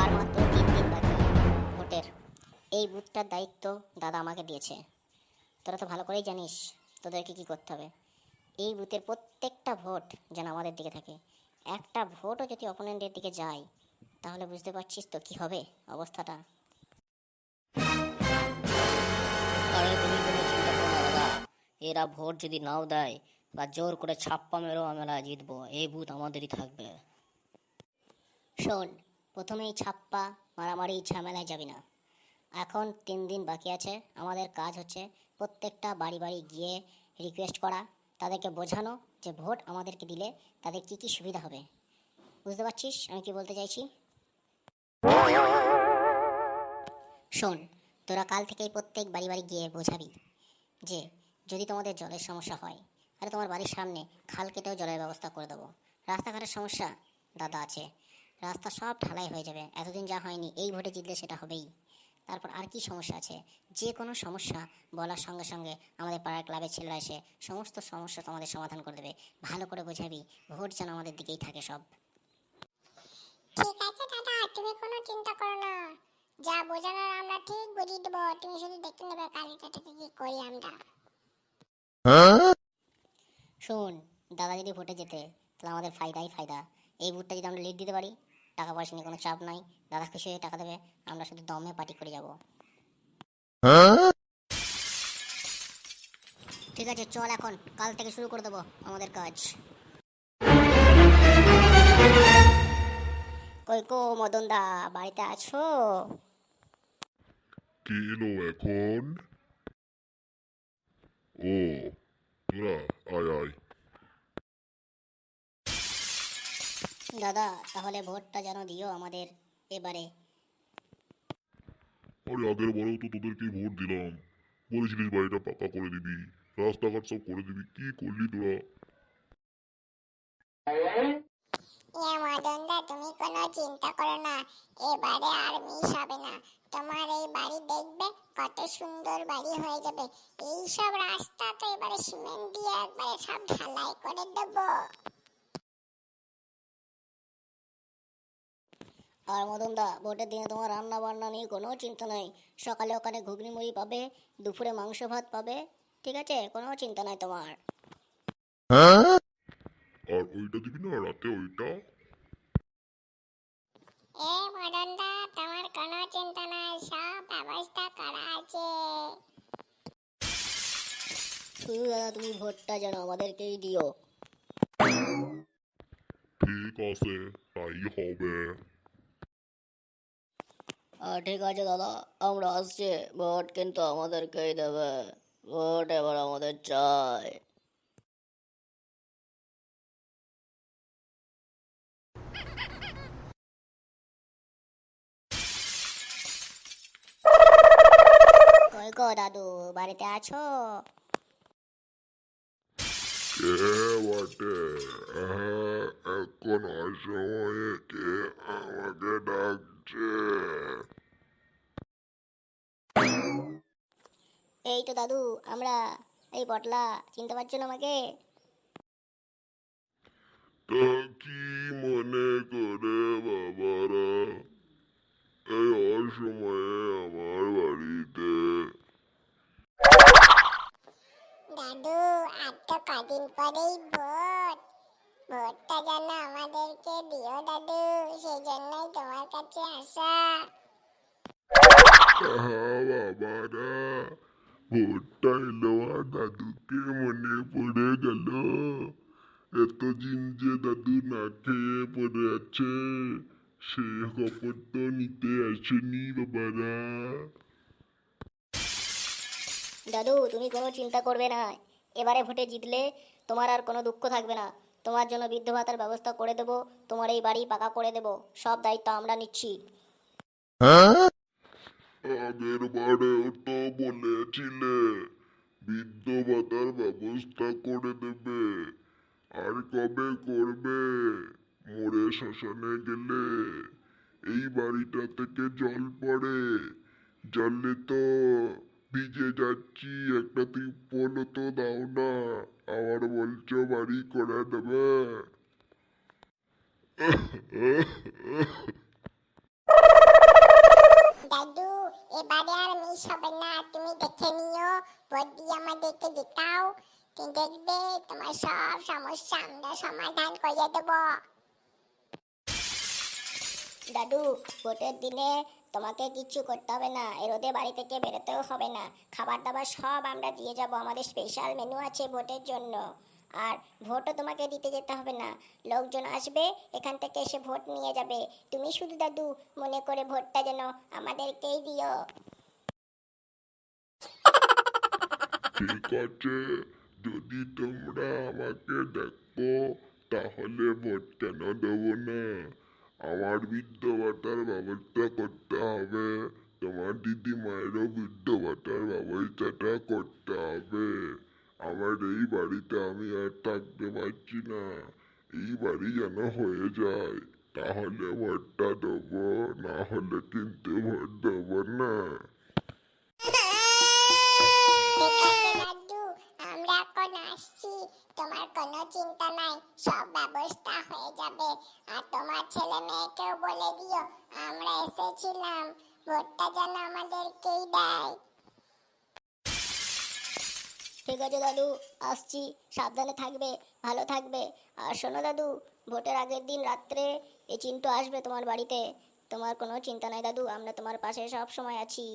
আর মাত্র তিন দিন বাকি ভোটের। এই বুথটার দায়িত্ব দাদা আমাকে দিয়েছে। তোরা তো ভালো করেই জানিস তোদেরকে কি করতে হবে। এই বুথের প্রত্যেকটা ভোট যেন আমাদের দিকে থাকে। একটা ভোটও যদি অপোনেন্টের দিকে যায় তাহলে বুঝতে পারছিস তো কি হবে অবস্থাটা। আরে তুমি কোনো চিন্তা করো না দাদা। এরা ভোট যদি নাও দেয় বা জোর করে ছাপ্পা মেরেও আমরা জিতবো এই বুথ আমাদেরই থাকবে। শোন প্রথমেই ছাপ্পা, মারামারি, ঝামেলায় যাবি না। এখন তিন দিন বাকি আছে, আমাদের কাজ হচ্ছে প্রত্যেকটা বাড়ি বাড়ি গিয়ে রিকোয়েস্ট করা, তাদেরকে বোঝানো যে ভোট আমাদেরকে দিলে তাদের কি কি সুবিধা হবে। বুঝতে পারছিস আমি কি বলতে চাইছি? শোন, তোরা কাল থেকেই প্রত্যেক বাড়ি বাড়ি গিয়ে বোঝাবি যে যদি তোমাদের জলের সমস্যা হয় তাহলে তোমার বাড়ির সামনে খাল কেটেও জলের ব্যবস্থা করে দেবো। রাস্তাঘাটের সমস্যা দাদা আছে রাস্তা সব ঢালাই হয়ে যাবে। এতদিন যা হয়নি এই ভোটে জিতলে সেটা হবেই। তারপর আর কি সমস্যা আছে? যে কোনো সমস্যা বলার সঙ্গে সঙ্গে আমাদের পাড়ার ক্লাবের ছেলেরা এসে সমস্ত সমস্যা তোমাদের সমাধান করে দেবে। ভালো করে বোঝাবি ভোট যেন আমাদের দিকেই থাকে সব। ঠিক আছে দাদা তুমি কোনো চিন্তা করো না। যা বোঝানোর আমরা ঠিক বুঝিয়ে দেবো। তুমি শুধু দেখে নেবে কালিটাটাকে কি করি আমরা। শোন দাদা যদি ভোটে যেতে তাহলে আমাদের ফায়দাই ফায়দা। এই ভোটটা যদি আমরা লিড দিতে পারি টাকা পয়সা নিয়ে কোনো চাপ নাই। দাদা খুশি হয়ে টাকা দেবে, আমরা শুধু দমে পার্টি করে যাব। ঠিক আছে, চল এখন। কাল থেকে শুরু করে দেবো আমাদের কাজ। কই কো, মদন দা, বাড়িতে আছো? কি এলো এখন? ও, তোরা? দাদা তাহলে ভোটটা যেন দিও আমাদের এবারে। আরে আগের বড়ও তো তোদেরকে ভোট দিলাম। বলেছিলিস বাড়িটা পাকা করে দিবি রাস্তাঘাট সব করে দিবি কি করলি তোরা? মদনদা তুমি কোনো চিন্তা করো না এবারে আর মিস হবে না। তোমার এই বাড়ি দেখবে কত সুন্দর বাড়ি হয়ে যাবে। এই সব রাস্তা তো এবারে সিমেন্ট দিয়ে একবারে সব ঢালাই করে দেবো। আর মদন দা ভোটের দিনে তোমার রান্না বান্না নিয়ে কোনো চিন্তা নাই। সকালে ওখানে ঘুগনি মুড়ি পাবে দুপুরে মাংস ভাত পাবে ঠিক আছে? কোনো চিন্তা নাই তোমার। আর ওইটা দিবি না রাতে ওইটা? এ মদনদা তোমার কোনো চিন্তা নাই সব ব্যবস্থা করা আছে। শুধু দাদা তুমি ভোটটা যেন আমাদেরকেই দিও। ঠিক আছে তাই হবে। ঠিক আছে দাদা আমরা আসছি। ভোট কিন্তু আমাদেরকেই দেবে। ভোট এবার আমাদের চাই। কই গো দাদু বাড়িতে আছো? কে বটে? এখন অসময়ে কে আমাকে ডাকছে এই তো দাদু আমরা এই পটলা চিনতে পারছ না আমাকে? তা কি মনে করে বাবারা? এই অসময়ে আমার বাড়িতে। দাদু আর তো কদিন পরেই যেন আমাদেরকে দিও দাদু সেই জন্যই তোমার কাছে আসা। বাবারা ভোটটা এলো আর দাদুকে মনে পড়ে গেল। এতদিন যে দাদু না খেয়ে পড়ে আছে সে খবর তো নিতে আসেনি বাবারা। দাদু তুমি কোনো চিন্তা করবে না। এবারে ভোটে জিতলে তোমার আর কোনো দুঃখ থাকবে না। তোমার জন্য বৃদ্ধ ভাতার ব্যবস্থা করে দেবো, তোমার এই বাড়ি পাকা করে দেবো, সব দায়িত্ব আমরা নিচ্ছি। আগের বারেও তো বলেছিলে বৃদ্ধ ভাতার ব্যবস্থা করে দেবে। আর কবে করবে? মোড়ে শ্মশানে গেলে। এই বাড়িটা থেকে জল পড়ে জলে তো ভিজে যাচ্ছি একটা ত্রিপল তো দাও না। আবার বলছো বাড়ি করে দেবে। দাদু এবারে আর মিস হবে না তুমি দেখে নিও বডি আমাদেরকে দেখাও তুমি দেখবে? তোমার সব সমস্যা আমরা সমাধান করে দেব। দাদু ভোটের দিনে তোমাকে কিচ্ছু করতে হবে না, এ রোদে বাড়ি থেকে বেরোতেও হবে না। খাবার দাবার সব আমরা দিয়ে যাব, আমাদের স্পেশাল মেনু আছে ভোটের জন্য। আর ভোটও তোমাকে দিতে যেতে হবে না। লোকজন আসবে, এখান থেকে এসে ভোট নিয়ে যাবে। তুমি শুধু দাদু, মনে করে ভোটটা যেন আমাদেরকেই দিও। ঠিক আছে, যদি তোমরা আমাকে দেখো, তাহলে ভোট কেন দেবো না? আমার বৃদ্ধ ভাতার ব্যবস্থা করতে হবে তোমার দিদি মায়েরও বৃদ্ধ ভাতার ব্যবস্থাটা করতে হবে আমার এই বাড়িতে আমি আর থাকতে পারছি না এই বাড়ি যেন হয়ে যায় তাহলে ভোটটা দেবো না হলে কিন্তু ভোট দেবো না ঠিক আছে দাদু আমরা এখন আসছি তোমার কোনো চিন্তা নাই, সব ব্যবস্থা হয়ে যাবে। আর তোমার ছেলে মেয়েকেও বলে দিও, আমরা এসেছিলাম, ভোটটা যেন আমাদেরকেই দেয়। ঠিক আছে দাদু, আসছি, সাবধানে থাকবে, ভালো থাকবে। আর শোনো দাদু, ভোটের আগের দিন রাত্রে এই চিন্টু আসবে তোমার বাড়িতে। তোমার কোনো চিন্তা নাই দাদু, আমরা তোমার পাশে সব সময় আছি।